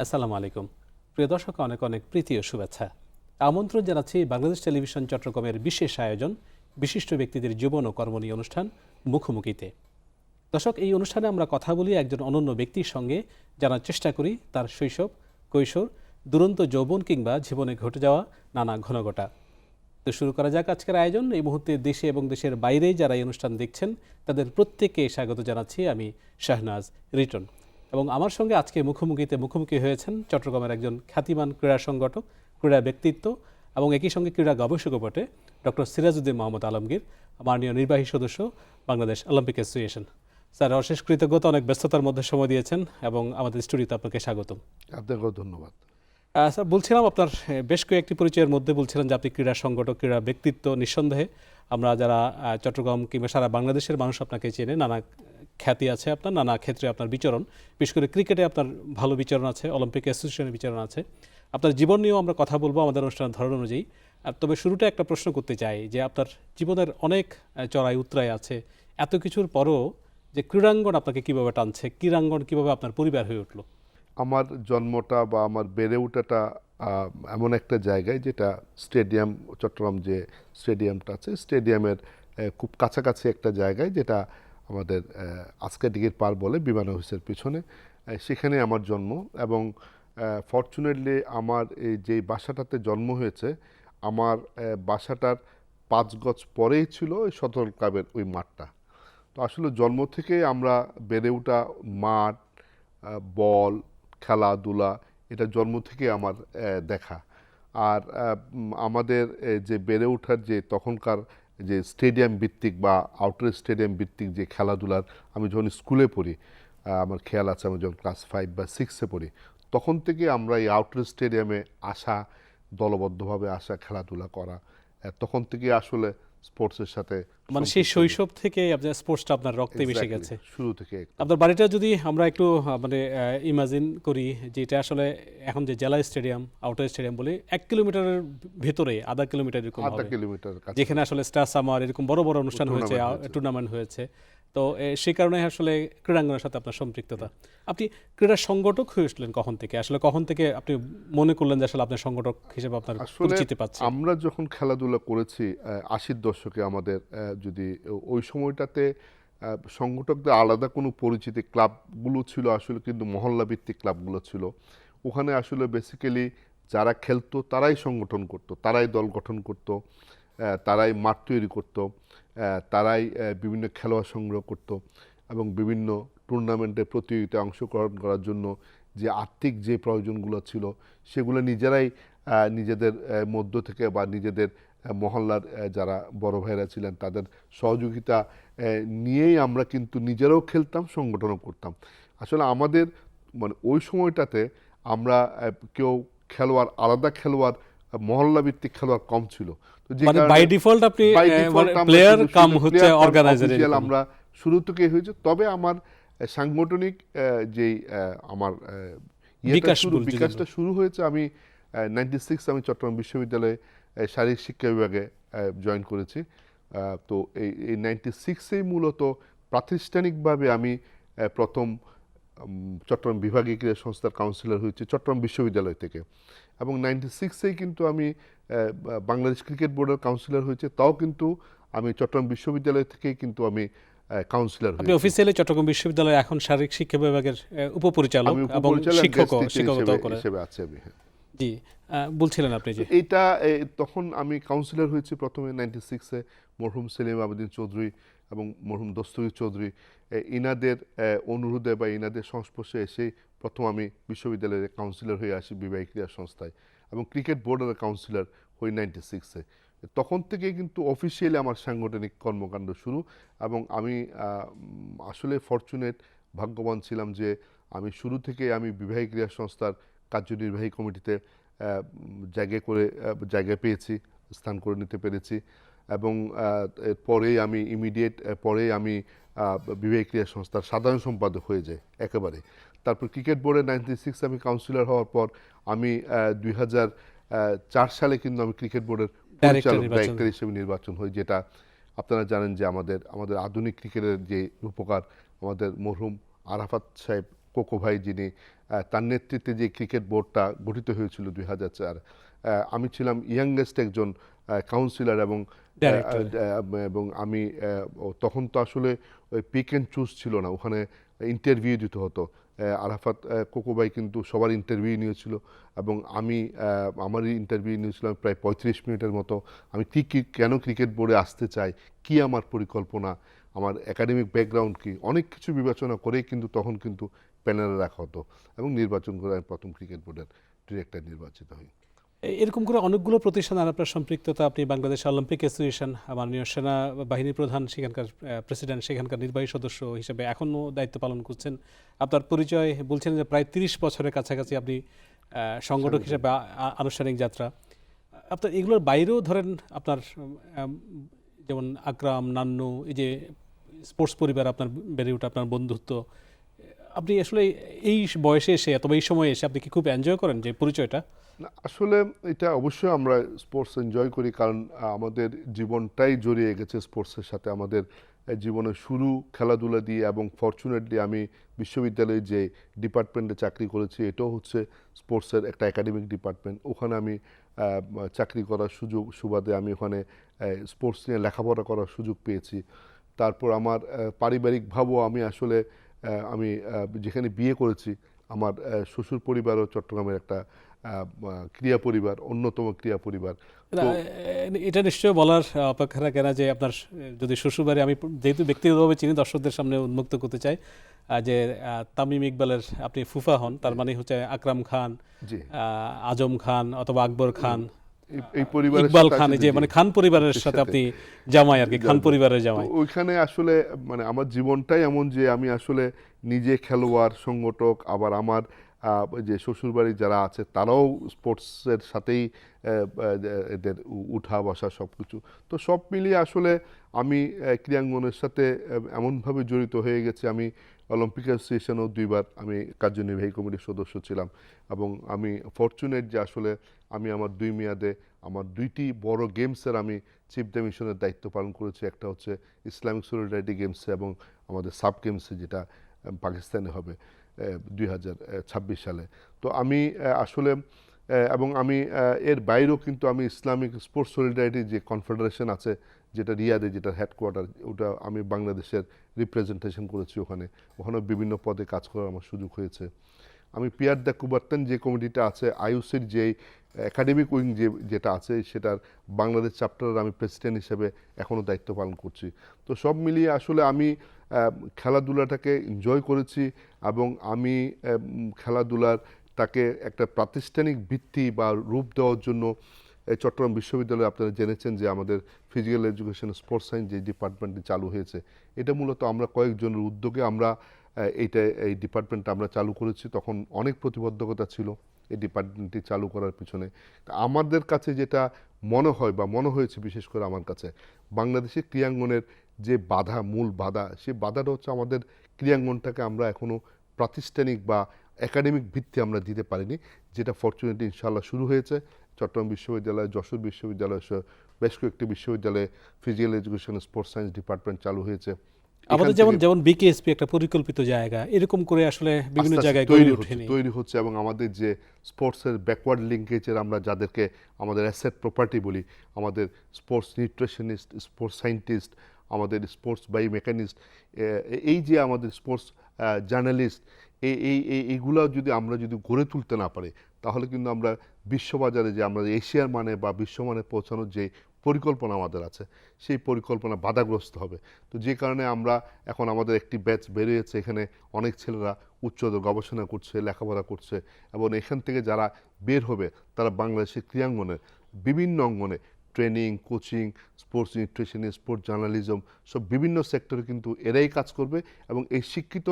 আসসালামু আলাইকুম। প্রিয় দর্শক, অনেক অনেক প্রীতি ও শুভেচ্ছা। আমন্ত্রণ জানাচ্ছি বাংলাদেশ টেলিভিশন চট্টগ্রামের বিশেষ আয়োজন, বিশিষ্ট ব্যক্তিদের জীবন ও কর্ম অনুষ্ঠান মুখোমুখিতে। দর্শক, এই অনুষ্ঠানে আমরা কথা বলি একজন অনন্য ব্যক্তির সঙ্গে, জানার চেষ্টা করি তার শৈশব, কৈশোর, দুরন্ত যৌবন কিংবা জীবনে ঘটে যাওয়া নানা ঘনঘটা। তো শুরু করা যাক আজকের আয়োজন। এই মুহূর্তে দেশে এবং দেশের বাইরে যারা এই অনুষ্ঠান দেখছেন, তাদের প্রত্যেককে স্বাগত জানাচ্ছি আমি শাহনাজ রিটন। এবং আমার সঙ্গে আজকে মুখোমুখিতে মুখোমুখি হয়েছেন চট্টগ্রামের একজন খ্যাতিমান ক্রীড়া সংগঠক ক্রীড়া ব্যক্তিত্ব এবং একই সঙ্গে ক্রীড়া গবেষকও বটে ডক্টর সিরাজউদ্দিন মোহাম্মদ আলমগীর মাননীয় নির্বাহী সদস্য বাংলাদেশ অলিম্পিক অ্যাসোসিয়েশন। স্যার অশেষ কৃতজ্ঞতা অনেক ব্যস্ততার মধ্যে সময় দিয়েছেন এবং আমাদের স্টুডিওতে আপনাকে স্বাগতম। আপনাকেও ধন্যবাদ। স্যার বলছিলাম আপনার বেশ কয়েকটি পরিচয়ের মধ্যে বলছিলেন যে আপনি ক্রীড়া সংগঠক ক্রীড়া ব্যক্তিত্ব নিঃসন্দেহে। আমরা যারা চট্টগ্রাম কিংবা সারা বাংলাদেশের মানুষ আপনাকে চেনে নানা খ্যাতি আছে আপনার, নানা ক্ষেত্রে আপনার বিচরণ। বিশেষ করে ক্রিকেটে আপনার ভালো বিচরণ আছে, অলিম্পিক অ্যাসোসিয়েশনের বিচরণ আছে। আপনার জীবন নিয়েও আমরা কথা বলব আমাদের অনুষ্ঠানের ধরন অনুযায়ী। আর তবে শুরুটা একটা প্রশ্ন করতে চাই যে, আপনার জীবনের অনেক চড়াই উতরাই আছে। এত কিছুর পরও যে ক্রীড়াঙ্গন আপনাকে কীভাবে টানছে ক্রীড়াঙ্গন কীভাবে আপনার পরিবার হয়ে উঠল? আমার জন্মটা বা আমার বেড়ে ওঠাটা এমন একটা জায়গায় যেটা স্টেডিয়াম, চট্টগ্রাম যে স্টেডিয়ামটা আছে, স্টেডিয়ামের খুব কাছাকাছি একটা জায়গায় যেটা আমাদের আজকে ডিগির পার বলে বিমান অফিসের পিছনে। সেখানে আমার জন্ম এবং ফর্চুনেটলি আমার এই যে বাসাটাতে জন্ম হয়েছে, আমার বাসাটার পাঁচ গজ পরেই ছিল ওই সদর ক্লাবের ওই মাঠটা। তো আসলে জন্ম থেকে আমরা বেড়ে ওঠা মাঠ বল, খেলাধুলা, এটা জন্ম থেকে আমার দেখা। আর আমাদের যে বেড়ে ওঠার যে তখনকার যে স্টেডিয়াম ভিত্তিক বা আউটার স্টেডিয়াম ভিত্তিক যে খেলাধুলার আমি যখন স্কুলে পড়ি আমার খেয়াল আছে আমি যখন ক্লাস ফাইভ বা সিক্সে পড়ি, তখন থেকে আমরা এই আউটার স্টেডিয়ামে আসা, দলবদ্ধভাবে আসা, খেলাধুলা করা তখন থেকে আসলে স্পোর্টসের সাথে মানে সেই শৈশব থেকে আপনার স্পোর্টসটা আপনার রক্তে মিশে গেছে। শুরু থেকে আপনার বাড়িটা যদি আমরা একটু মানে ইমাজিন করি যে এটা আসলে এখন যে জেলা স্টেডিয়াম আউটার স্টেডিয়াম বলে এক কিলোমিটারের ভেতরে আধা কিলোমিটার এরকম আধা কিলোমিটার যেখানে আসলে স্টার সামার এরকম বড় বড় অনুষ্ঠান হয়েছে। টুর্নামেন্ট হয়েছে। তো সেই কারণে আসলে ক্রীড়াঙ্গনের সাথে আপনার সম্পৃক্ততা। আপনি ক্রীড়া সংগঠক হয়ে উঠলেন কখন থেকে? আসলে কখন থেকে আপনি মনে করলেন যে আসলে আপনার সংগঠক হিসেবে আপনার পরিচিতি পাচ্ছে? আমরা যখন খেলাধুলা করেছি আশির দশকে আমাদের যদি ওই সময়টাতে সংগঠকদের আলাদা কোনো পরিচিতি ক্লাবগুলো ছিল আসলে কিন্তু মহল্লা ভিত্তিক ক্লাবগুলো ছিল। ওখানে আসলে বেসিক্যালি যারা খেলতো তারাই সংগঠন করত তারাই দল গঠন করত তারাই মাঠ তৈরি করত। তারাই বিভিন্ন খেলোয়াড় সংগ্রহ করত এবং বিভিন্ন টুর্নামেন্টে প্রতিযোগিতায় অংশগ্রহণ করার জন্য যে আর্থিক যে প্রয়োজনগুলো ছিল, সেগুলো নিজেরাই নিজেদের মধ্য থেকে বা নিজেদের মহল্লার যারা বড় ভাইরা ছিলেন, তাদের সহযোগিতা নিয়েই আমরা কিন্তু নিজেরাও খেলতাম, সংগঠনও করতাম। আসলে আমাদের মানে ওই সময়টাতে আমরা কেউ খেলোয়াড়, আলাদা খেলোয়াড় মহল্লা ভিত্তিক খেলোয়াড় কম ছিল। তো যে মানে বাই ডিফল্ট আপনি default মানে আমরা প্লেয়ার কাম হচ্ছে অর্গানাইজার আমরা শুরু থেকে হয়েছে। তবে আমার সাংগঠনিক যেই আহ, আমার বিকাশটা শুরু হয়েছে। আমি নাইনটি সিক্স আমি চট্টগ্রাম বিশ্ববিদ্যালয়ে শারীরিক শিক্ষা বিভাগে জয়েন করেছি। তো এই নাইনটি সিক্সেই মূলত প্রাতিষ্ঠানিকভাবে আমি প্রথম চট্টগ্রাম বিভাগীয় ক্রীড়া সংস্থার কাউন্সিলর হয়েছে চট্টগ্রাম বিশ্ববিদ্যালয় থেকে। এবং নাইনটি সিক্সেই কিন্তু আমি বাংলাদেশ ক্রিকেট বোর্ডের কাউন্সিলর হয়েছে তাও কিন্তু আমি চট্টগ্রাম বিশ্ববিদ্যালয় থেকেই কিন্তু আমি কাউন্সিলর আপনি অফিসিয়ালি চট্টগ্রাম বিশ্ববিদ্যালয়ে এখন শারীরিক শিক্ষা বিভাগের উপপরিচালক এবং শিক্ষক শিক্ষকতাও হিসেবে- আছি আমি হ্যাঁ। জি বলছিলেন আপনি যে এইটা এ, তখন আমি কাউন্সিলর হয়েছি প্রথমে নাইনটি সিক্সে মরহুম সেলিম আবেদিন চৌধুরী এবং মরহুম দস্তগীর চৌধুরী ইনাদের অনুরোধে বা ইনাদের সংস্পর্শে এসেই প্রথম আমি বিশ্ববিদ্যালয়ের কাউন্সিলর হয়ে আসি বিবাহী ক্রীড়া সংস্থায় এবং ক্রিকেট বোর্ডের কাউন্সিলর হই নাইনটি সিক্সে তখন থেকে কিন্তু অফিসিয়ালি আমার সাংগঠনিক কর্মকাণ্ড শুরু এবং আমি আসলে ফরচুনেট ভাগ্যবান ছিলাম যে আমি শুরু থেকে আমি বিবাহী ক্রীড়া সংস্থার কার্যনির্বাহী কমিটিতে জায়গা করে জায়গা পেয়েছি, স্থান করে নিতে পেরেছি। এবং পরেই আমি ইমিডিয়েট পরেই আমি আহ, বিবাহী ক্রীড়া সংস্থার সাধারণ সম্পাদক হয়ে যাই একেবারে। তারপর ক্রিকেট বোর্ডে নাইনটি সিক্স আমি কাউন্সিলর হওয়ার পর আমি দুই হাজার চার সালে কিন্তু আমি ক্রিকেট বোর্ডের পরিচালক ডাইরেক্টর হিসেবে নির্বাচন হই যেটা আপনারা জানেন যে আমাদের আমাদের আধুনিক ক্রিকেটের যে রূপকার আমাদের মরহুম আরাফাত সাহেব কোকো ভাই যিনি তার নেতৃত্বে যে ক্রিকেট বোর্ডটা গঠিত হয়েছিল দুই হাজার চার আমি ছিলাম ইয়াংগেস্ট একজন কাউন্সিলর এবং এবং আমি তখন তো আসলে ওই পিক অ্যান্ড চুজ ছিল না। ওখানে ইন্টারভিউ দিতে হতো। আরাফাত কোকোবাই কিন্তু সবার ইন্টারভিউ নিয়েছিল এবং আমি আমারই ইন্টারভিউ নিয়েছিলাম প্রায় পঁয়ত্রিশ মিনিটের মতো। আমি কি কি কেন ক্রিকেট বোর্ডে আসতে চাই? কি আমার পরিকল্পনা? আমার একাডেমিক ব্যাকগ্রাউন্ড কি? অনেক কিছু বিবেচনা করেই কিন্তু তখন কিন্তু প্যানেলে রাখা হতো এবং নির্বাচন করে আমি প্রথম ক্রিকেট বোর্ডের ডিরেক্টর নির্বাচিত হই। এরকম করে অনেকগুলো প্রতিষ্ঠান আর আপনার সম্পৃক্ততা আপনি বাংলাদেশ অলিম্পিক অ্যাসোসিয়েশন মাননীয় সেনা বাহিনী প্রধান সেখানকার প্রেসিডেন্ট সেখানকার নির্বাহী সদস্য হিসেবে এখনও দায়িত্ব পালন করছেন। আপনার পরিচয় বলছেন যে প্রায় তিরিশ বছরের কাছাকাছি আপনি সংগঠক হিসেবে আনুষ্ঠানিক যাত্রা। আপনার এগুলোর বাইরেও ধরেন আপনার যেমন আকরাম নান্নু এই যে স্পোর্টস পরিবার আপনার বেড়ে ওঠা আপনার বন্ধুত্ব আপনি আসলে এই বয়সে এসে অথবা এই সময়ে এসে আপনি কি খুব এনজয় করেন যে পরিচয়টা? আসলে এটা অবশ্যই আমরা স্পোর্টস এনজয় করি কারণ আমাদের জীবনটাই জড়িয়ে গেছে স্পোর্টসের সাথে। আমাদের জীবনের শুরু খেলাধুলা দিয়ে এবং ফরচুনেটলি আমি বিশ্ববিদ্যালয়ে যে ডিপার্টমেন্টে চাকরি করেছি, এটাও হচ্ছে স্পোর্টসের একটা একাডেমিক ডিপার্টমেন্ট ওখানে আমি চাকরি করার সুযোগ, সুবাদে আমি ওখানে স্পোর্টস নিয়ে লেখাপড়া করার সুযোগ পেয়েছি। তারপর আমার পারিবারিকভাবেও আমি আসলে আমি যেখানে বিয়ে করেছি আমার শ্বশুর পরিবারও চট্টগ্রামের একটা ক্রিয়া পরিবার অন্যতম ক্রিয়া পরিবার। এটা নিশ্চয়ই বলার অপেক্ষা রাখে না যে আপনার যদি শ্বশুরবাড়ি আমি যেহেতু ব্যক্তিগতভাবে চিনি দর্শকদের সামনে উন্মুক্ত করতে চাই যে তামিম ইকবালের আপনি ফুফা হন তার মানে হচ্ছে আকরাম খান আজম খান অথবা আকবর খান এই- পরিবারের ইকবাল খান যে মানে খান পরিবারের সাথে। আপনি জামাই আর কি খান। পরিবারের জামাই ওইখানে আসলে মানে আমার জীবনটাই এমন যে আমি আসলে নিজে খেলোয়াড় সংগঠক আবার আমার যে শ্বশুরবাড়ি যারা আছে তারাও স্পোর্টসের সাথেই এদের উঠা বসা সব কিছু তো সব মিলিয়ে আসলে আমি ক্রীড়াঙ্গনের সাথে এমনভাবে জড়িত হয়ে গেছি আমি অলিম্পিক অ্যাসোসিয়েশনও দুইবার আমি কার্যনির্বাহী কমিটির সদস্য ছিলাম এবং আমি ফরচুনেট যে আসলে আমি আমার দুই মেয়াদে আমার দুইটি বড় গেমসের আমি চিফ মিশনের দায়িত্ব পালন করেছি। একটা হচ্ছে ইসলামিক সলিডারিটি গেমসে এবং আমাদের সাব গেমসে যেটা পাকিস্তানে হবে দুই হাজার ছাব্বিশ সালে। তো আমি আসলে এবং আমি এর বাইরেও কিন্তু আমি ইসলামিক স্পোর্টস সলিডারিটি যে কনফেডারেশন আছে যেটা রিয়াদে যেটা হেডকোয়ার্টার ওটা আমি বাংলাদেশের রিপ্রেজেন্টেশন করেছি ওখানে। ওখানে বিভিন্ন পদে কাজ করার আমার সুযোগ হয়েছে। আমি পিয়ার দ্য কুবার্তান যে কমিটিটা আছে আইউসির যে একাডেমিক উইং যে, যেটা আছে, সেটার বাংলাদেশ চ্যাপ্টারের আমি প্রেসিডেন্ট হিসেবে এখনও দায়িত্ব পালন করছি। তো সব মিলিয়ে আসলে আমি খেলাধুলাটাকে এনজয় করেছি এবং আমি খেলাধুলার তাকে একটা প্রাতিষ্ঠানিক ভিত্তি বা রূপ দেওয়ার জন্য চট্টগ্রাম বিশ্ববিদ্যালয়ে আপনারা জেনেছেন যে আমাদের ফিজিক্যাল এডুকেশন স্পোর্টস সায়েন্স যে ডিপার্টমেন্টটি চালু হয়েছে, এটা মূলত আমরা কয়েকজনের উদ্যোগে আমরা এইটা, এই ডিপার্টমেন্টটা আমরা চালু করেছি। তখন অনেক প্রতিবদ্ধকতা ছিল এই ডিপার্টমেন্টটি চালু করার পিছনে। আমাদের কাছে যেটা মনে হয় বা মনে হয়েছে বিশেষ করে আমার কাছে বাংলাদেশের ক্রীড়াঙ্গনের যে বাধা, মূল বাধা সেই বাধাটা হচ্ছে আমাদের ক্রীড়াঙ্গনটাকে আমরা এখনও প্রাতিষ্ঠানিক বা একাডেমিক ভিত্তি আমরা দিতে পারিনি, যেটা ফরচুনেটলি ইনশাল্লাহ শুরু হয়েছে। চট্টগ্রাম বিশ্ববিদ্যালয় যশোর বিশ্ববিদ্যালয় সহ বেশ কয়েকটি বিশ্ববিদ্যালয়ে physical education sports science department চালু হয়েছে। আমাদের যেমন যেমন বিকেএসপি একটা পরিকল্পিত জায়গা এরকম করে আসলে বিভিন্ন জায়গায় তৈরি হচ্ছে তৈরি হচ্ছে এবং আমাদের যে স্পোর্টসের ব্যাকওয়ার্ড লিঙ্কেজের আমরা যাদেরকে আমাদের অ্যাসেট প্রপার্টি বলি আমাদের স্পোর্টস নিউট্রিশনিস্ট স্পোর্টস সায়েন্টিস্ট আমাদের স্পোর্টস বাই মেকানিস্ট এই যে আমাদের স্পোর্টস জার্নালিস্ট এই এই এই- এইগুলো যদি আমরা যদি গড়ে তুলতে না পারি তাহলে কিন্তু আমরা বিশ্ববাজারে যে আমরা এশিয়ার মানে বা বিশ্বমানে পৌঁছানোর যে পরিকল্পনা আমাদের আছে, সেই পরিকল্পনা বাধাগ্রস্ত হবে। তো যে কারণে আমরা এখন আমাদের একটি ব্যাচ বেরিয়েছে, এখানে অনেক ছেলেরা উচ্চতর গবেষণা করছে, লেখাপড়া করছে এবং এখান থেকে যারা বের হবে, তারা বাংলাদেশের ক্রীড়াঙ্গনের বিভিন্ন অঙ্গনে, training, coaching, sports nutrition, sports journalism, সব বিভিন্ন সেক্টরে কিন্তু এরাই কাজ করবে এবং এই শিক্ষিত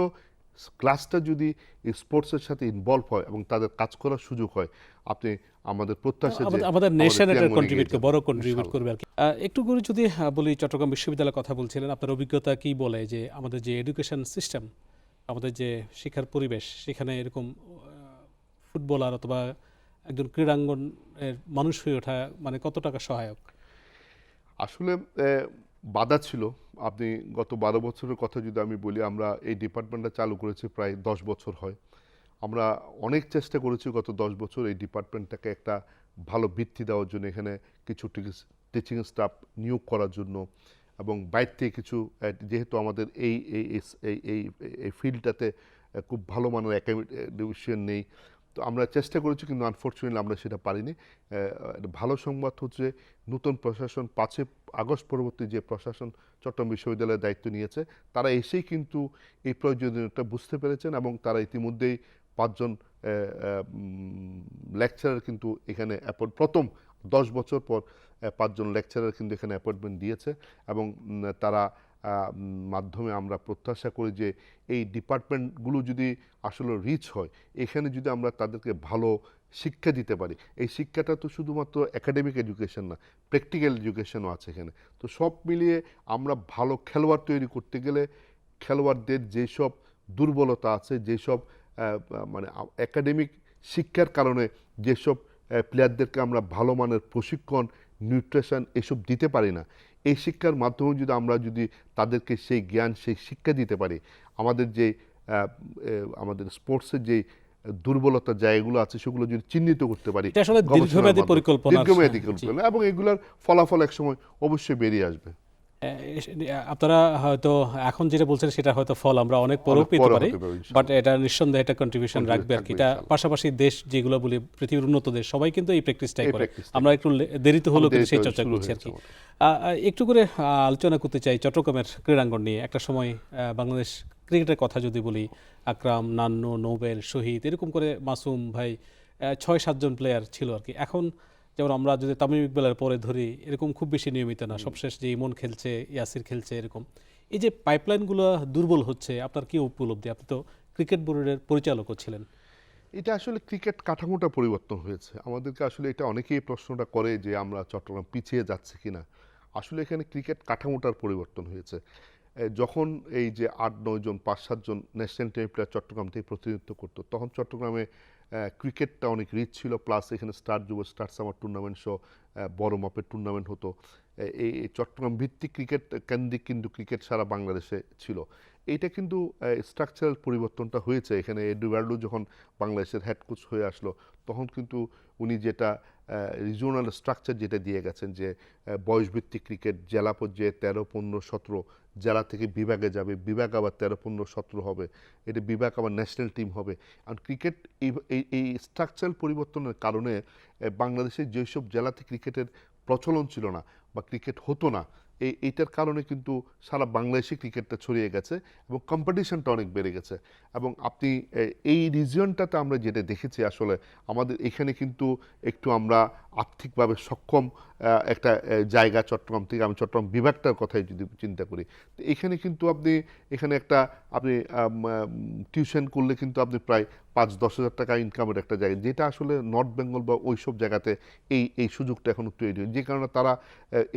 ক্লাসটা যদি স্পোর্টসের সাথে ইনভলভ হয় এবং তাদের কাজ করার সুযোগ হয় আপনি আমাদের প্রত্যাশা যে আমাদের- নেশন এটা কন্ট্রিবিউট বড় কন্ট্রিবিউট করবে আর কি। একটু করে যদি বলি চট্টগ্রাম বিশ্ববিদ্যালয়ের কথা বলছিলেন আপনার অভিজ্ঞতা কি বলে যে আমাদের যে এডুকেশন সিস্টেম আমাদের যে শিক্ষার পরিবেশ সেখানে এরকম ফুটবলার অথবা একজন ক্রীড়াঙ্গনের মানুষ হয়ে ওঠা মানে কত টাকা সহায়ক? আসলে বাধা ছিল। আপনি গত বারো বছরের কথা যদি আমি বলি, আমরা এই ডিপার্টমেন্টটা চালু করেছি প্রায় দশ বছর হয়। আমরা অনেক চেষ্টা করেছি গত দশ বছর এই ডিপার্টমেন্টটাকে একটা ভালো ভিত্তি দেওয়ার জন্য, এখানে কিছু টিচিং স্টাফ নিয়োগ করার জন্য এবং বাইরে থেকে কিছু যেহেতু আমাদের এই এই, এই- এই ফিল্ডটাতে খুব ভালো মানের একাডেমিশিয়ান নেই তো আমরা চেষ্টা করেছি, কিন্তু আনফর্চুনেটলি আমরা সেটা পারিনি। ভালো সংবাদ হচ্ছে নতুন প্রশাসন পাঁচই আগস্ট পরবর্তী যে প্রশাসন চট্টগ্রাম বিশ্ববিদ্যালয়ের দায়িত্ব নিয়েছে, তারা এসেই কিন্তু এই প্রয়োজনীয়তা বুঝতে পেরেছেন এবং তারা ইতিমধ্যেই পাঁচজন লেকচারার কিন্তু এখানে প্রথম দশ বছর পর পাঁচজন লেকচারার কিন্তু এখানে অ্যাপয়েন্টমেন্ট দিয়েছে এবং তারা মাধ্যমে আমরা প্রত্যাশা করি যে এই ডিপার্টমেন্টগুলো যদি আসলে রিচ হয়, এখানে যদি আমরা তাদেরকে ভালো শিক্ষা দিতে পারি। এই শিক্ষাটা তো শুধুমাত্র একাডেমিক এডুকেশন না প্র্যাকটিক্যাল এডুকেশনও আছে এখানে। তো সব মিলিয়ে আমরা ভালো খেলোয়াড় তৈরি করতে গেলে খেলোয়াড়দের যেসব দুর্বলতা আছে, যেসব মানে একাডেমিক শিক্ষার কারণে যেসব প্লেয়ারদেরকে আমরা ভালো মানের প্রশিক্ষণ নিউট্রিশন এসব দিতে পারি না এই শিক্ষার মাধ্যমে যদি আমরা যদি তাদেরকে সেই জ্ঞান সেই শিক্ষা দিতে পারি আমাদের যে আমাদের স্পোর্টসের যে দুর্বলতা জায়গাগুলো আছে সেগুলো যদি চিহ্নিত করতে পারি দীর্ঘমেয়াদী পরিকল্পনা এবং এগুলোর ফলাফল একসময় অবশ্যই বেরিয়ে আসবে। আপনারা হয়তো এখন যেটা বলছেন সেটা হয়তো ফল আমরা অনেক পরেও পেতে পারি। বাট এটা নিঃসন্দেহে একটা কন্ট্রিবিউশন রাখবে আর কি। এটা পাশাপাশি দেশ যেগুলো বলি পৃথিবীর উন্নত দেশ সবাই কিন্তু এই প্র্যাকটিসটাই করে। আমরা একটু দেরিতে হলেও কিন্তু সেই চর্চা করছি আর কি। একটু করে আলোচনা করতে চাই চট্টগ্রামের ক্রীড়াঙ্গন নিয়ে। একটা সময় বাংলাদেশ ক্রিকেটের কথা যদি বলি আকরাম নান্ন নোবেল শহীদ এরকম করে মাসুম ভাই ছয় সাতজন প্লেয়ার ছিল আর কি। এখন যেমন আমরা যদি তামিম ইকবালের পরে ধরি, এরকম খুব বেশি নিয়মিত না। সবশেষ যে ইমন খেলছে, ইয়াসির খেলছে, এরকম। এই যে পাইপলাইনগুলো দুর্বল হচ্ছে, আপনার কি উপলব্ধি? আপনি তো ক্রিকেট বোর্ডের পরিচালকও ছিলেন। এটা আসলে ক্রিকেট কাঠামোটা পরিবর্তন হয়েছে। আমাদেরকে আসলে এটা অনেকেই প্রশ্নটা করে যে, আমরা চট্টগ্রাম পিছিয়ে যাচ্ছে কিনা। আসলে এখানে ক্রিকেট কাঠামোটার পরিবর্তন হয়েছে। যখন এই যে আট, নয় জন, পাঁচ সাতজন ন্যাশনাল টিম প্লেয়ার চট্টগ্রাম থেকে প্রতিনিধিত্ব করতো, তখন চট্টগ্রামে ক্রিকেটটা অনেক রিচ ছিল প্লাস এখানে স্টার যুব স্টার সামার টুর্নামেন্ট সহ বড় মাপের টুর্নামেন্ট হতো। এই চট্টগ্রাম ভিত্তিক ক্রিকেট কেন্দ্রিক কিন্তু ক্রিকেট সারা বাংলাদেশে ছিল। এইটা কিন্তু স্ট্রাকচারাল পরিবর্তনটা হয়েছে। এখানে এডুয়ার্ডো যখন বাংলাদেশের হেড কোচ হয়ে আসলো তখন কিন্তু উনি যেটা রিজিওনাল স্ট্রাকচার যেটা দিয়ে গেছেন যে বয়সভিত্তিক ক্রিকেট জেলা পর্যায়ে তেরো, পনেরো, সতেরো জেলা থেকে বিভাগে যাবে, বিভাগ আবার তেরো, পনেরো, সতেরো হবে। এটা বিভাগ আবার ন্যাশনাল টিম হবে। আর ক্রিকেট এই, এই- স্ট্রাকচারাল পরিবর্তনের কারণে বাংলাদেশের যেসব জেলাতে ক্রিকেটের প্রচলন ছিল না বা ক্রিকেট হতো না এই এইটার কারণে কিন্তু সারা বাংলাদেশি ক্রিকেটটা ছড়িয়ে গেছে এবং কম্পিটিশনটা অনেক বেড়ে গেছে। এবং আপনি এই রিজিয়নটাতে আমরা যেটা দেখেছি আসলে, আমাদের এখানে কিন্তু একটু আমরা আর্থিকভাবে সক্ষম একটা জায়গা চট্টগ্রাম থেকে আমি চট্টগ্রাম বিভাগটার কথাই যদি চিন্তা করি, তো এখানে কিন্তু আপনি, এখানে একটা, আপনি টিউশন করলে কিন্তু আপনি প্রায় পাঁচ, দশ হাজার টাকা ইনকামের একটা জায়গা, যেটা আসলে নর্থ বেঙ্গল বা ওই সব জায়গাতে এই এই সুযোগটা এখনও তৈরি হয় যে কারণে তারা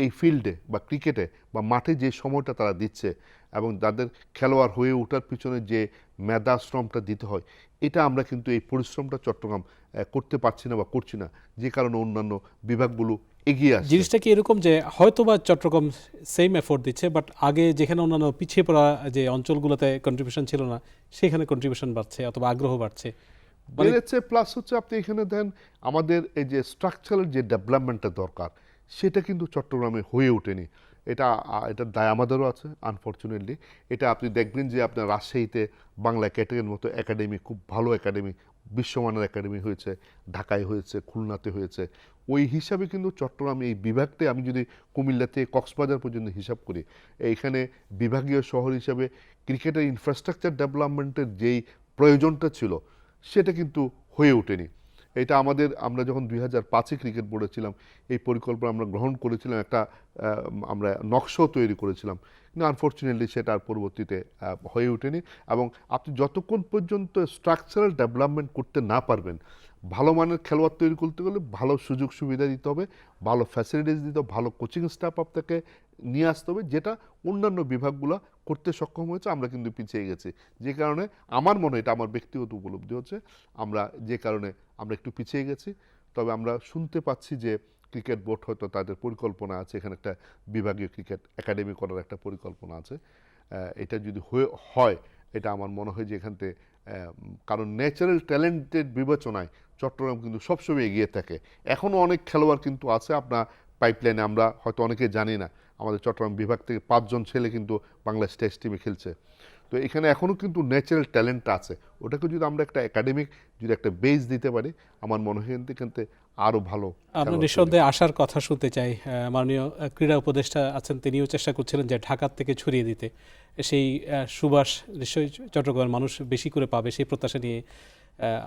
এই ফিল্ডে বা ক্রিকেটে বা মাঠে যে সময়টা তারা দিচ্ছে এবং তাদের খেলোয়াড় হয়ে ওঠার পিছনে যে মেধা শ্রমটা দিতে হয়। এটা আমরা কিন্তু এই পরিশ্রমটা চট্টগ্রাম করতে পারছি না বা করছি না। যে কারণে অন্যান্য বিভাগগুলো এগিয়ে আসছে। জিনিসটা কি এরকম যে হয়তোবা চট্টগ্রাম সেম এফোর্ট দিচ্ছে বাট আগে যেখানে অন্যান্য পিছিয়ে পড়া যে অঞ্চলগুলোতে কন্ট্রিবিউশন ছিল না সেখানে কন্ট্রিবিউশন বাড়ছে অথবা আগ্রহ বাড়ছে। মানে বেড়েছে প্লাস হচ্ছে আপনি এখানে দেন আমাদের এই যে স্ট্রাকচারাল যে ডেভেলপমেন্টটা দরকার সেটা কিন্তু চট্টগ্রামে হয়ে ওঠেনি। এটা এটার দায় আমাদেরও আছে আনফর্চুনেটলি এটা আপনি দেখবেন যে আপনার রাজশাহীতে বাংলা ক্যাটাগরির মতো একাডেমি খুব ভালো একাডেমি বিশ্বমানের একাডেমি হয়েছে, ঢাকায় হয়েছে, খুলনাতে হয়েছে। ওই হিসাবে কিন্তু চট্টগ্রাম এই বিভাগতে আমি যদি কুমিল্লা থেকে কক্সবাজার পর্যন্ত হিসাব করি, এইখানে বিভাগীয় শহর হিসাবে ক্রিকেটের ইনফ্রাস্ট্রাকচার ডেভেলপমেন্টের যেই প্রয়োজনটা ছিল, সেটা কিন্তু হয়ে ওঠেনি। এটা আমাদের, আমরা যখন দুই হাজার পাঁচে ক্রিকেট বোর্ডে ছিলাম, এই পরিকল্পনা আমরা গ্রহণ করেছিলাম, একটা আমরা নকশাও তৈরি করেছিলাম। কিন্তু আনফর্চুনেটলি সেটা আর পরবর্তীতে হয়ে ওঠেনি। এবং আপনি যতক্ষণ পর্যন্ত স্ট্রাকচারাল ডেভেলপমেন্ট করতে না পারবেন ভালো মানের খেলোয়াড় তৈরি করতে গেলে ভালো সুযোগ সুবিধা দিতে হবে, ভালো ফ্যাসিলিটিস দিতে হবে, ভালো কোচিং স্টাফ আপনাকে নিয়ে আসতে হবে, যেটা অন্যান্য বিভাগগুলো করতে সক্ষম হয়েছে, আমরা কিন্তু পিছিয়ে গেছি। যে কারণে আমার মনে এটা আমার ব্যক্তিগত উপলব্ধি হচ্ছে, আমরা যে কারণে আমরা একটু পিছিয়ে গেছি, তবে আমরা শুনতে পাচ্ছি যে ক্রিকেট বোর্ড হয়তো তাদের পরিকল্পনা আছে, এখানে একটা বিভাগীয় ক্রিকেট একাডেমি করার একটা পরিকল্পনা আছে। এটা যদি হয়ে, হয়, এটা আমার মনে হয় যে এখান থেকে কারণ ন্যাচারাল ট্যালেন্টেড বিবেচনায় চট্টগ্রাম কিন্তু সবসময় এগিয়ে থাকে। এখনও অনেক খেলোয়াড় কিন্তু আছে আপনার পাইপলাইনে আমরা হয়তো অনেকে জানি না। আমাদের চট্টগ্রাম বিভাগ থেকে পাঁচজন ছেলে কিন্তু বাংলাদেশ টেস্ট টিমে খেলছে। তো এখানে এখনও কিন্তু ন্যাচারাল ট্যালেন্ট আছে। ওটাকে যদি আমরা একটা একাডেমিক যদি একটা বেস দিতে পারি আমার মনে হয় কিন্তু আরও ভালো তৈরি নিঃসন্দেহে আসার কথা শুনতে চাই। মাননীয় ক্রীড়া উপদেষ্টা আছেন তিনিও চেষ্টা করছিলেন যে ঢাকার থেকে ছড়িয়ে দিতে। সেই সুবাস নিশ্চয়ই চট্টগ্রামের মানুষ বেশি করে পাবে সেই প্রত্যাশা নিয়ে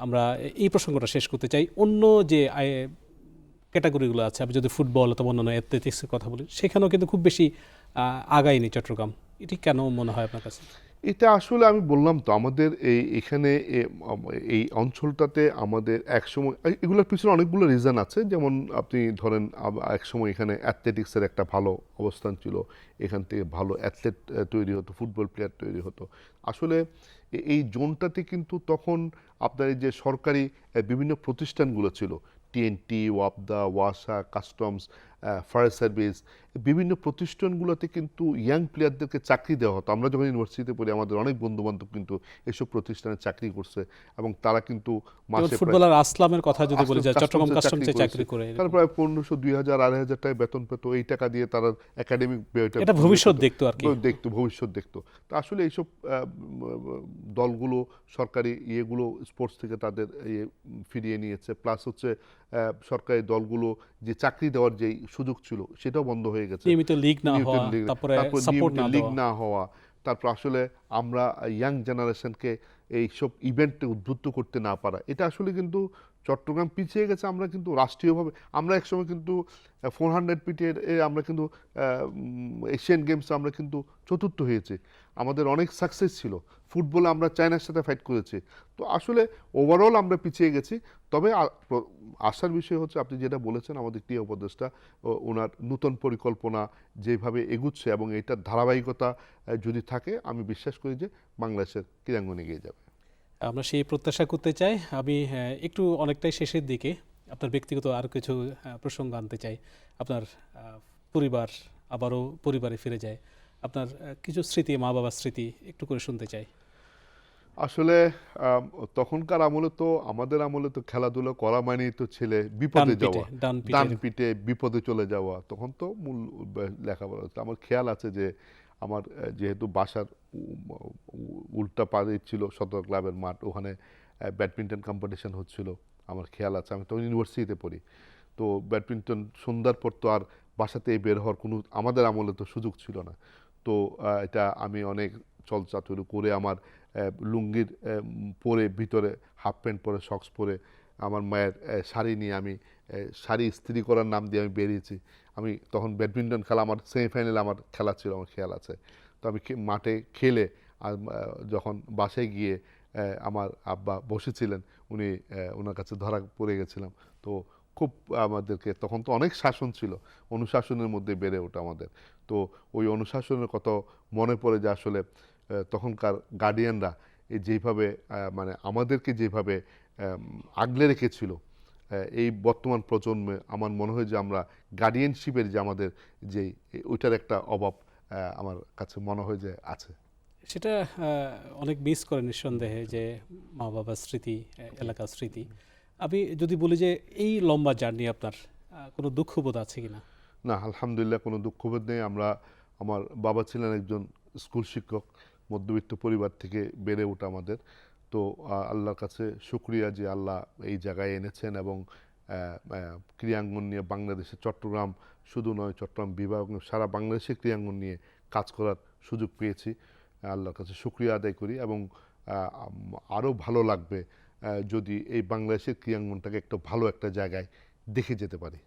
আমরা এই প্রসঙ্গটা শেষ করতে চাই। অন্য যে ক্যাটাগরিগুলো আছে, আমি যদি ফুটবল অথবা অন্যান্য অ্যাথলেটিক্সের কথা বলি, সেখানেও কিন্তু খুব বেশি আগায়নি চট্টগ্রাম। এটি কেন মনে হয় আপনার কাছে? এটা আসলে আমি বললাম তো, আমাদের এই এখানে এই অঞ্চলটাতে আমাদের একসময় এগুলোর পিছনে অনেকগুলো রিজন আছে। যেমন আপনি ধরেন একসময় এখানে অ্যাথলেটিক্সের একটা ভালো অবস্থান ছিল। এখান থেকে ভালো অ্যাথলেট তৈরি হতো ফুটবল প্লেয়ার তৈরি হতো। আসলে এই জোনটাতে কিন্তু তখন আপনার এই যে সরকারি বিভিন্ন প্রতিষ্ঠানগুলো ছিল। টিএনটি ওয়াবদা ওয়াসা কাস্টমস ফায়ার সার্ভিস বিভিন্ন প্রতিষ্ঠানগুলোতে কিন্তু ইয়াং প্লেয়ারদেরকে চাকরি দেওয়া হতো। আমরা যখন ইউনিভার্সিটিতে পড়ি আমাদের অনেক বন্ধু বান্ধব কিন্তু এসব প্রতিষ্ঠানে চাকরি করছে এবং তারা কিন্তু মাসে ফুটবলার আসলামের কথা যদি বলি যে কাস্টমসে চট্টগ্রাম কাস্টমসে চাকরি করে তারা প্রায় পনেরোশো দুই হাজার আড়াই হাজার টাকা বেতন পেত। এই টাকা দিয়ে তারা একাডেমিক এটা ভবিষ্যৎ দেখতো আর কি। দেখতো ভবিষ্যৎ দেখতো। তো আসলে এইসব দলগুলো সরকারি ইয়েগুলো স্পোর্টস থেকে তাদের ইয়ে ফিরিয়ে নিয়েছে। প্লাস হচ্ছে সরকারি দলগুলো যে চাকরি দেওয়ার যে সুযোগ ছিল সেটাও বন্ধ হয়ে গেছে। নিয়মিত লিগ না হওয়া তারপরে সাপোর্ট না লিগ না হওয়া তারপর আসলে আমরা ইয়াং জেনারেশনকে এইসব ইভেন্টে উদ্বুদ্ধ করতে না পারা এটা আসলে কিন্তু চট্টগ্রাম পিছিয়ে গেছে, আমরা কিন্তু রাষ্ট্রীয়ভাবে, আমরা একসময় কিন্তু ফোর হান্ড্রেড পিটের আমরা কিন্তু এশিয়ান গেমসে আমরা কিন্তু চতুর্থ হয়েছি। আমাদের অনেক সাকসেস ছিল। ফুটবলে আমরা চায়নার সাথে ফাইট করেছি। তো আসলে ওভারঅল আমরা পিছিয়ে গেছি। তবে আসার বিষয় হচ্ছে, আপনি যেটা বলেছেন, আমাদের ক্রিয়া উপদেষ্টা ওনার নূতন পরিকল্পনা যেভাবে এগুচ্ছে এবং এটার ধারাবাহিকতা যদি থাকে, আমি বিশ্বাস করি যে বাংলাদেশের ক্রীড়াঙ্গনে এগিয়ে যাবে। আমরা সেই প্রত্যাশা করতে চাই। আমি একটু অনেকটাই শেষের দিকে আপনার ব্যক্তিগত আরও কিছু প্রসঙ্গ আনতে চাই। আপনার পরিবার আবারও পরিবারে ফিরে যায়। আপনার কিছু স্মৃতি মা বাবার স্মৃতি একটু করে শুনতে চাই। আসলে তখনকার আমলে তো আমাদের আমলে তো খেলাধুলা করা মানেই তো ছেলে বিপদে যাওয়া। ডান পিঠে। বিপদে চলে যাওয়া। তখন তো মূল লেখাপড়া। আমার খেয়াল আছে যে আমার যেহেতু বাসার উল্টা পাড়ে ছিল সদর ক্লাবের মাঠ, ওখানে ব্যাডমিন্টন কম্পিটিশন হচ্ছিল, আমার খেয়াল আছে, আমি তখন ইউনিভার্সিটিতে পড়ি। তো ব্যাডমিন্টন সন্ধ্যার পর তো আর বাসাতে বের হওয়ার কোনো, আমাদের আমলে তো সুযোগ ছিল না। তো এটা আমি অনেক চলচাতুরি করে আমার লুঙ্গির পরে ভিতরে হাফ প্যান্ট পরে সক্স পরে আমার মায়ের শাড়ি নিয়ে আমি শাড়ি ইস্ত্রি করার নাম দিয়ে আমি বেরিয়েছি। আমি তখন ব্যাডমিন্টন খেলা, আমার সেমিফাইনালে আমার খেলা ছিল, আমার খেয়াল আছে। তো আমি মাঠে খেলে যখন বাসায় গিয়ে আমার আব্বা বসেছিলেন, উনি ওনার কাছে ধরা পড়ে গেছিলাম। তো খুব আমাদেরকে, তখন তো অনেক শাসন ছিল, অনুশাসনের মধ্যে বেড়ে ওঠা আমাদের। তো ওই অনুশাসনের কথা মনে পড়ে যে আসলে তখনকার গার্ডিয়ানরা এই যেভাবে মানে আমাদেরকে যেভাবে আগলে রেখেছিল এই বর্তমান প্রজন্মে আমার মনে হয় যে আমরা গার্ডিয়ানশিপের যে আমাদের যে ওইটার একটা অভাব আমার কাছে মনে হয় যে আছে। সেটা অনেক মিস করে নিঃসন্দেহে যে মা বাবার স্মৃতি এলাকার স্মৃতি। আমি যদি বলি যে এই লম্বা জার্নি আপনার কোনো দুঃখবোধ আছে কিনা? না আলহামদুলিল্লাহ কোনো দুঃখবোধ নেই। আমরা আমার বাবা ছিলেন একজন স্কুল শিক্ষক মধ্যবিত্ত পরিবার থেকে বেড়ে ওঠা আমাদের। তো আল্লাহর কাছে শুক্রিয়া যে আল্লাহ এই জায়গায় এনেছেন এবং ক্রীড়াঙ্গন নিয়ে বাংলাদেশের চট্টগ্রাম শুধু নয়, চট্টগ্রাম বিভাগ সারা বাংলাদেশের ক্রীড়াঙ্গন নিয়ে কাজ করার সুযোগ পেয়েছি। আল্লাহর কাছে শুক্রিয়া আদায় করি এবং আরও ভালো লাগবে যদি এই বাংলাদেশের ক্রীড়াঙ্গনটাকে একটা ভালো একটা জায়গায় দেখে যেতে পারি।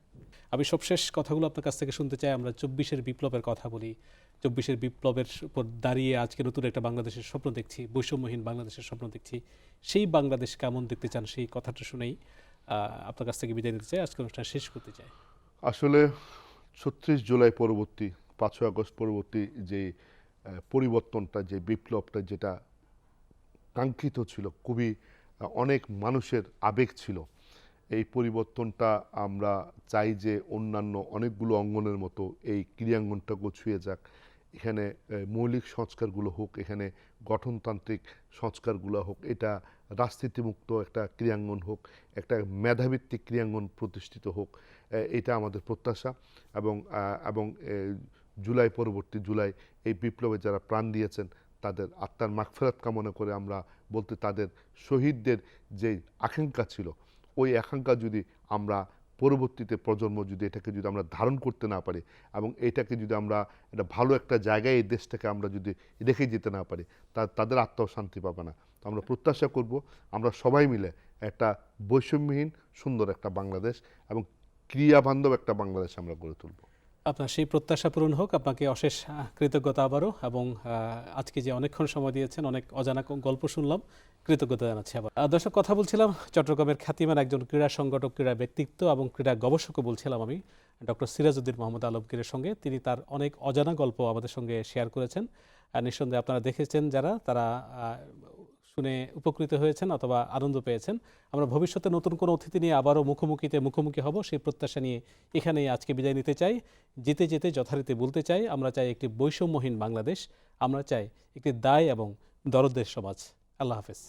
আমি সবশেষ কথাগুলো আপনার কাছ থেকে শুনতে চাই। আমরা চব্বিশের বিপ্লবের কথা বলি। চব্বিশের বিপ্লবের উপর দাঁড়িয়ে আজকে নতুন একটা বাংলাদেশের স্বপ্ন দেখছি, বৈষম্যহীন বাংলাদেশের স্বপ্ন দেখছি। সেই বাংলাদেশ কেমন দেখতে চান সেই কথাটা শুনেই আপনার কাছ থেকে বিদায় নিতে চাই। আজকে অনুষ্ঠান শেষ করতে চাই। আসলে ছত্রিশ জুলাই পরবর্তী, পাঁচই আগস্ট পরবর্তী যে পরিবর্তনটা, যে বিপ্লবটা যেটা কাঙ্ক্ষিত ছিল, খুবই অনেক মানুষের আবেগ ছিল, এই পরিবর্তনটা আমরা চাই যে অন্যান্য অনেকগুলো অঙ্গনের মতো এই ক্রিয়াঙ্গনটাকেও ছুঁয়ে যাক। এখানে মৌলিক সংস্কারগুলো হোক, এখানে গঠনতান্ত্রিক সংস্কারগুলো হোক, এটা রাজনীতিমুক্ত একটা ক্রিয়াঙ্গন হোক, একটা মেধাভিত্তিক ক্রিয়াঙ্গন প্রতিষ্ঠিত হোক এটা আমাদের প্রত্যাশা এবং এবং জুলাই পরবর্তী জুলাই এই বিপ্লবে যারা প্রাণ দিয়েছেন, তাদের আত্মার মাগফেরাত কামনা করে আমরা বলতে তাদের শহীদদের যে আকাঙ্ক্ষা ছিল, ওই আকাঙ্ক্ষা যদি আমরা পরবর্তীতে প্রজন্ম যদি এটাকে যদি আমরা ধারণ করতে না পারি এবং এটাকে যদি আমরা একটা ভালো একটা জায়গায় এই দেশটাকে আমরা যদি রেখে যেতে না পারি, তা তাদের আত্মাও শান্তি পাবে না। তো আমরা প্রত্যাশা করব আমরা সবাই মিলে একটা বৈষম্যহীন, সুন্দর একটা বাংলাদেশ এবং ক্রিয়াবান্ধব একটা বাংলাদেশ আমরা গড়ে তুলব। আপনার সেই প্রত্যাশা পূরণ হোক, আপনাকে অশেষ কৃতজ্ঞতা আবারও এবং আজকে যে অনেকক্ষণ সময় দিয়েছেন, অনেক অজানা গল্প শুনলাম, কৃতজ্ঞতা জানাচ্ছি আবার। দর্শক, কথা বলছিলাম, চট্টগ্রামের খ্যাতিমান একজন ক্রীড়া সংগঠক, ক্রীড়া ব্যক্তিত্ব এবং ক্রীড়া গবেষকও বলছিলাম আমি, ডক্টর সিরাজউদ্দিন মোহাম্মদ আলমগীরের সঙ্গে। তিনি তার অনেক অজানা গল্প আমাদের সঙ্গে শেয়ার করেছেন। নিঃসন্দেহে আপনারা দেখেছেন যারা, তারা শুনে উপকৃত হয়েছেন অথবা আনন্দ পেয়েছেন। আমরা ভবিষ্যতে নতুন কোনো অতিথি নিয়ে আবারও মুখোমুখিতে মুখোমুখি হব, সেই প্রত্যাশা নিয়ে এখানেই আজকে বিদায় নিতে চাই। যেতে যেতে যথারীতি বলতে চাই, আমরা চাই একটি বৈষম্যহীন বাংলাদেশ, আমরা চাই একটি দায় এবং দরদের সমাজ। আল্লাহ হাফেজ।